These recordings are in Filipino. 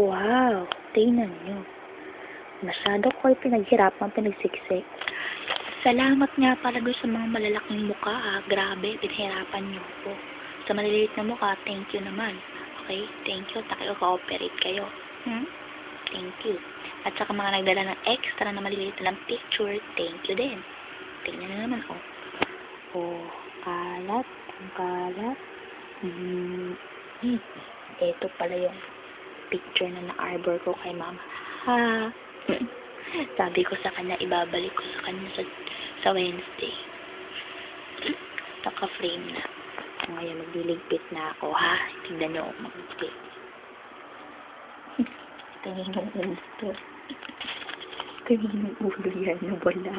Wow, tingnan nyo. Masyado ko kayo pinaghirapan, pinagsiksik. Salamat nga pala doon sa mga malalaking mukha ha. Grabe, pinahirapan nyo po. Sa maliliit na mukha, thank you naman. Okay, thank you. Takil ka-operate kayo. Hmm? Thank you. At saka mga nagdala ng extra na maliliit na lang picture, thank you din. Tingnan na naman, oh. Oh, kalat, ang kalat. Hmm. Hmm. Ito pala yung picture na na-arbor ko kay mama. Ha? Sabi ko sa kanya, ibabalik ko sa kanya sa, sa Wednesday. Naka-frame na. Ngayon, magliligpit na ako, ha? Tignan niyo ako magligpit. Tingin yung ulo to. Tingin yung ulo yan na wala.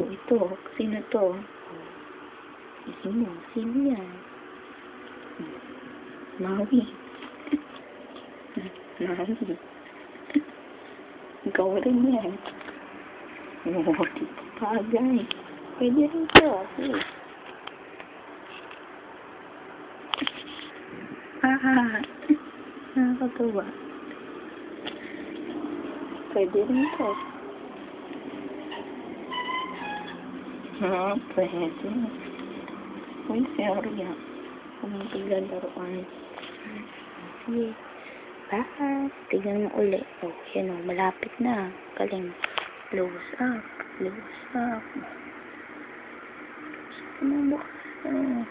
O ito, sino to? Sino? Sino yan? Maui. Đấy. Golden man. Lord, bye guy. We didn't kill you. Ah, what the what? We didn't kill. Oh, Brandon. We failed again. I'm going to go to the line. Yeah. Bye. Tignan mo uli. Oh, yan oh. Malapit na. Galing. Close up. Close up. Ano mo? Tan.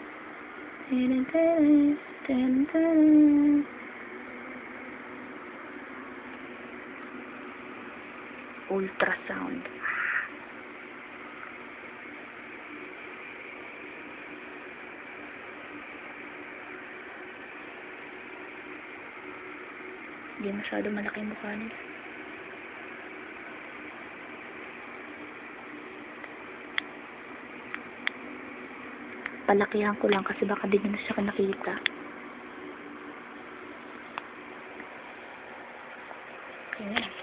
Ultrasound. Hindi masyado malaki mukha nila. Palakihan ko lang kasi baka di nyo na siya nakita. Ayan.